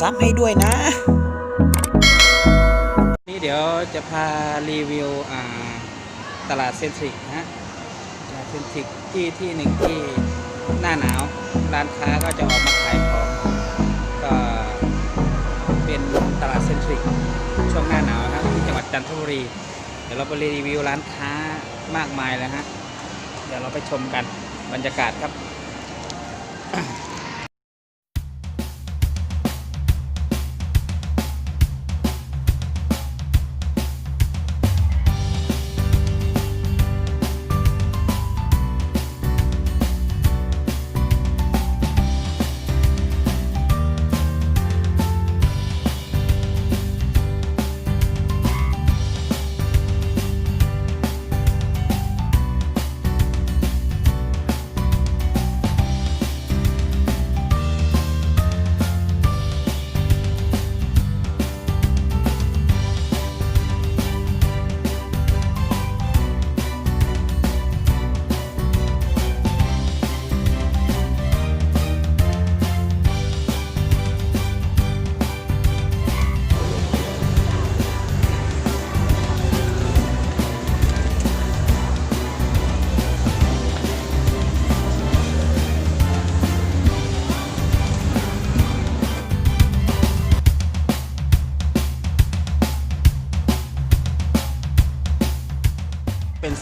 ซับให้ด้วยนะ นี่เดี๋ยวจะพารีวิวตลาดเซนทริกนะตลาดเซนทริกที่ที่หนึ่งที่หน้าหนาว ร้านค้าก็จะออกมาขายของก็เป็นตลาดเซนทริกช่วงหน้าหนาวนะที่จังหวัดจันทบุรี เดี๋ยวเราไปรีวิวร้านค้ามากมายแล้วฮะเดี๋ยวเราไปชมกันบรรยากาศครับ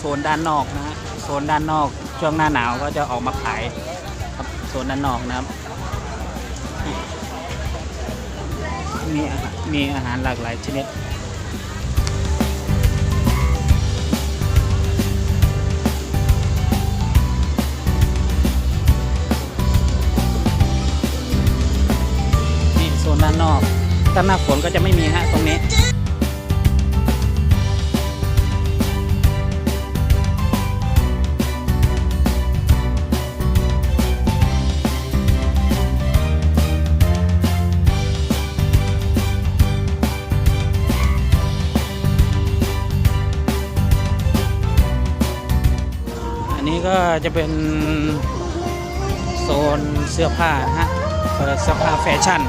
โซนด้านนอกนะฮะโซนด้านนอกช่วงหน้าหนาวก็จะออกมาขายครับโซนด้านนอกนะครับ มีอาหารมีอาหารหลากหลายชนิดนี่โซนด้านนอกถ้าหน้าฝนก็จะไม่มีฮะตรงนี้ ก็จะเป็นโซนเสื้อผ้านะฮะเอ่อเสื้อผ้าแฟชั่น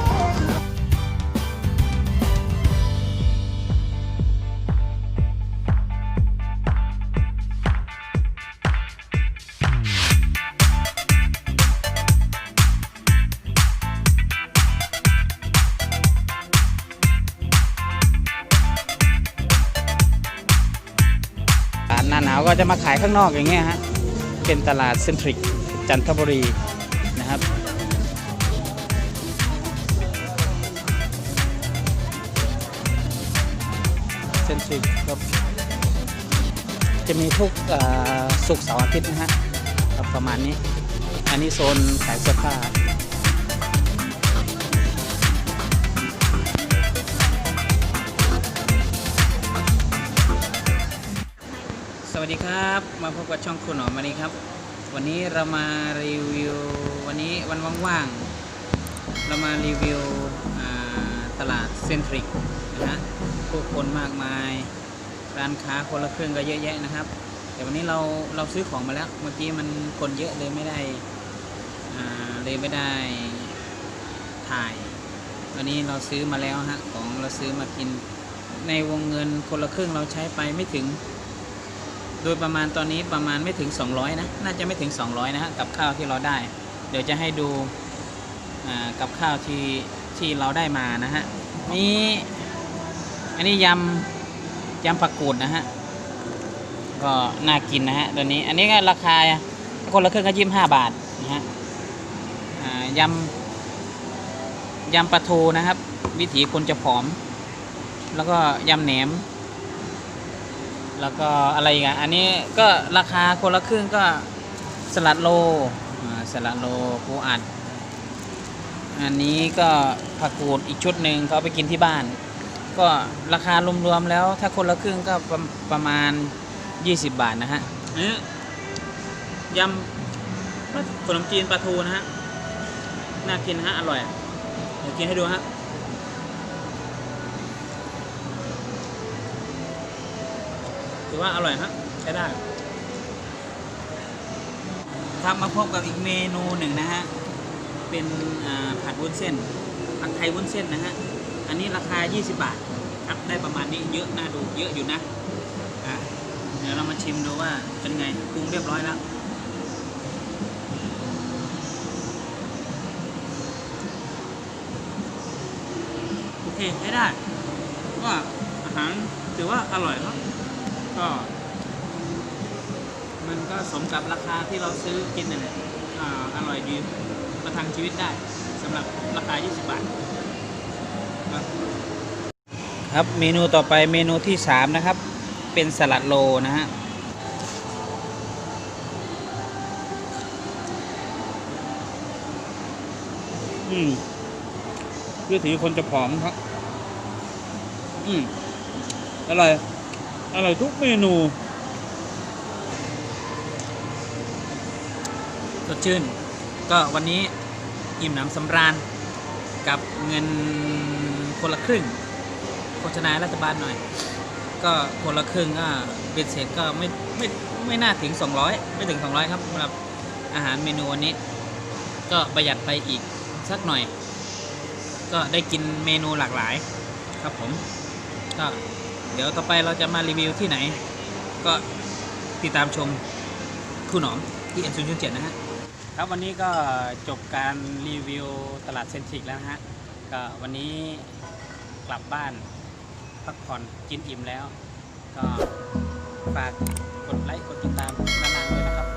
ตลาดหน้าหนาวก็จะมาขายข้างนอกอย่างเงี้ยฮะ เป็นตลาดเซนทริกจันทบุรีนะครับ เซนทริกก็จะมีทุกศุกร์เสาร์อาทิตย์นะฮะประมาณนี้ อันนี้โซนขายเสื้อผ้า สวัสดีครับ มาพบกับช่องคุณหนอมวันนี้ครับ วันนี้เรามารีวิว วันนี้วันว่างๆ เรามารีวิวตลาดเซนทริกนะฮะผู้คนมากมาย ร้านค้าคนละครึ่งก็เยอะแยะนะครับ แต่วันนี้เราเราซื้อของมาแล้ว เมื่อกี้มันคนเยอะเลยไม่ได้เลยไม่ได้ถ่ายวันนี้เราซื้อมาแล้วฮะ ของเราซื้อมากินในวงเงินคนละครึ่งเราใช้ไปไม่ถึง โดยประมาณตอนนี้ประมาณไม่ถึง 200 นะ น่าจะไม่ถึง 200 นะฮะกับข้าวที่เราได้ เดี๋ยวจะให้ดูกับข้าวที่ที่เราได้มานะฮะนี่อันนี้ยำยำผักกูดนะฮะก็น่ากินนะฮะตัวนี้ อันนี้ก็ราคาคนละครึ่งก็ยี่สิบห้าบาทนะฮะยำยำปลาทูนะครับ วิถีคนจะผอม แล้วก็ยำแหนม แล้วก็อะไรอีกอะอันนี้ก็ราคาคนละครึ่งก็สลัดโลสลัดโลปูอัด อันนี้ก็ผักกูดอีกชุดหนึ่งเขาไปกินที่บ้าน ก็ราคารวมๆแล้ว ถ้าคนละครึ่งก็ประประมาณ 20 บาทนะฮะอันนี้ยำขนมจีนปลาทูนะฮะ น่ากินนะฮะ อร่อย เดี๋ยวกินให้ดูฮะ ถือว่าอร่อยฮะใช้ได้ ครับมาพบกับอีกเมนูหนึ่งนะฮะ เป็นผัดวุ้นเส้นผัดไทยวุ้นเส้นนะฮะ อันนี้ราคา 20 บาทครับได้ประมาณนี้เยอะน่าดูเยอะอยู่นะอะเดี๋ยวเรามาชิมดูว่าเป็นไงปรุงเรียบร้อยแล้วโอเคใช้ได้ว่าอาหารถือว่าอร่อยครับ ก็มันก็สมกับราคาที่เราซื้อกินนั่นแหละอ่าอร่อยดีประทังชีวิตได้สำหรับราคา 20 บาทครับเมนูต่อไปเมนูที่ 3 นะครับ เป็นสลัดโลนะฮะอืมวิถีคนจะผอมครับ อืมอร่อย อร่อยทุกเมนูสดชื่น ก็วันนี้อิ่มหนำสำราญกับเงินคนละครึ่งโฆษณารัฐบาลหน่อย ก็คนละครึ่งก็เบ็ดเสร็จก็ไม่ไม่ไม่น่าถึง 200 ไม่ถึง 200 ครับสำหรับอาหารเมนูวันนี้ ก็ประหยัดไปอีกสักหน่อย ก็ได้กินเมนูหลากหลายครับผมก็ เดี๋ยวต่อไปเราจะมารีวิวที่ไหน ก็ติดตามชมคู่หนอมที่เอ็นซูนเจ็ดนะฮะครับวันนี้ก็จบการรีวิวตลาดเซนทริกแล้วนะฮะก็วันนี้กลับบ้านพักผ่อนกินอิ่มแล้ว ก็ฝากกดไลค์กดติดตามนานๆด้วยนะครับ